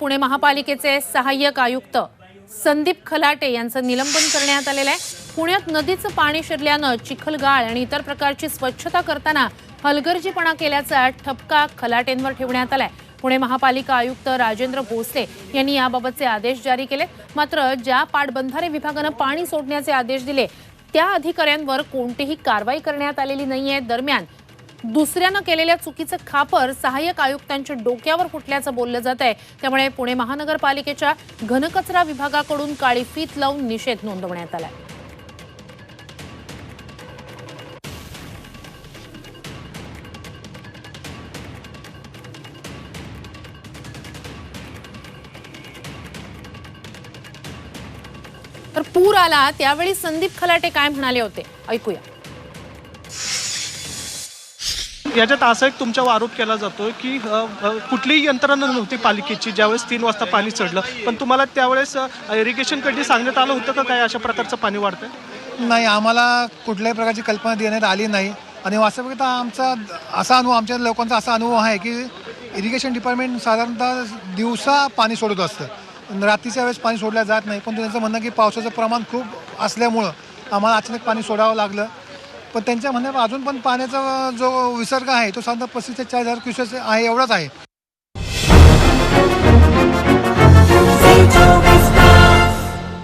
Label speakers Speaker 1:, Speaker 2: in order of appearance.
Speaker 1: पुणे महापालिकेचे सहाय्यक आयुक्त संदीप खलाटे यांचं निलंबन करण्यात आलेलं आहे. पुण्यात नदीचं पाणी शिरल्यानं चिखलगाळ आणि इतर प्रकारची स्वच्छता करताना हलगर्जीपणा केल्याचा ठपका खलाटेंवर ठेवण्यात आलाय. पुणे महापालिका आयुक्त राजेंद्र भोसले यांनी याबाबतचे आदेश जारी केले मात्र ज्या पाटबंधारे विभागानं पाणी सोडण्याचे आदेश दिले त्या अधिकाऱ्यांवर कोणतीही कारवाई करण्यात आलेली नाहीये. दरम्यान दुसऱ्यानं केलेल्या चुकीचं खापर सहाय्यक आयुक्तांच्या डोक्यावर फुटल्याचं बोललं जात आहे. त्यामुळे पुणे महानगरपालिकेच्या घनकचरा विभागाकडून काळी फीत लावून निषेध नोंदवण्यात आलाय. तर पूर आला त्यावेळी संदीप खलाटे काय म्हणाले होते? ऐकूया.
Speaker 2: याच्यात असा एक तुमच्यावर आरोप केला जातोय की कुठलीही यंत्रणा नव्हती पालिकेची ज्यावेळेस तीन वाजता पाणी चढलं. पण तुम्हाला त्यावेळेस इरिगेशनकडे सांगण्यात आलं होतं का काय अशा प्रकारचं पाणी वाढतंय?
Speaker 3: नाही आम्हाला कुठल्याही प्रकारची कल्पना देण्यात आली नाही. आणि वास्तविकता आमचा असा अनुभव आमच्या लोकांचा असा अनुभव आहे की इरिगेशन डिपार्टमेंट साधारणतः दिवसा पाणी सोडत असतं. रात्रीच्या वेळेस पाणी सोडलं जात नाही. पण त्यांचं म्हणणं की पावसाचं प्रमाण खूप असल्यामुळं आम्हाला अचानक पाणी सोडावं लागलं. पण त्यांच्या म्हणण्यावर अजून पण पाण्याचा जो विसर्ग आहे तो साधारण पस्तीस ते चाळीस हजार क्युसेस आहे एवढाच आहे.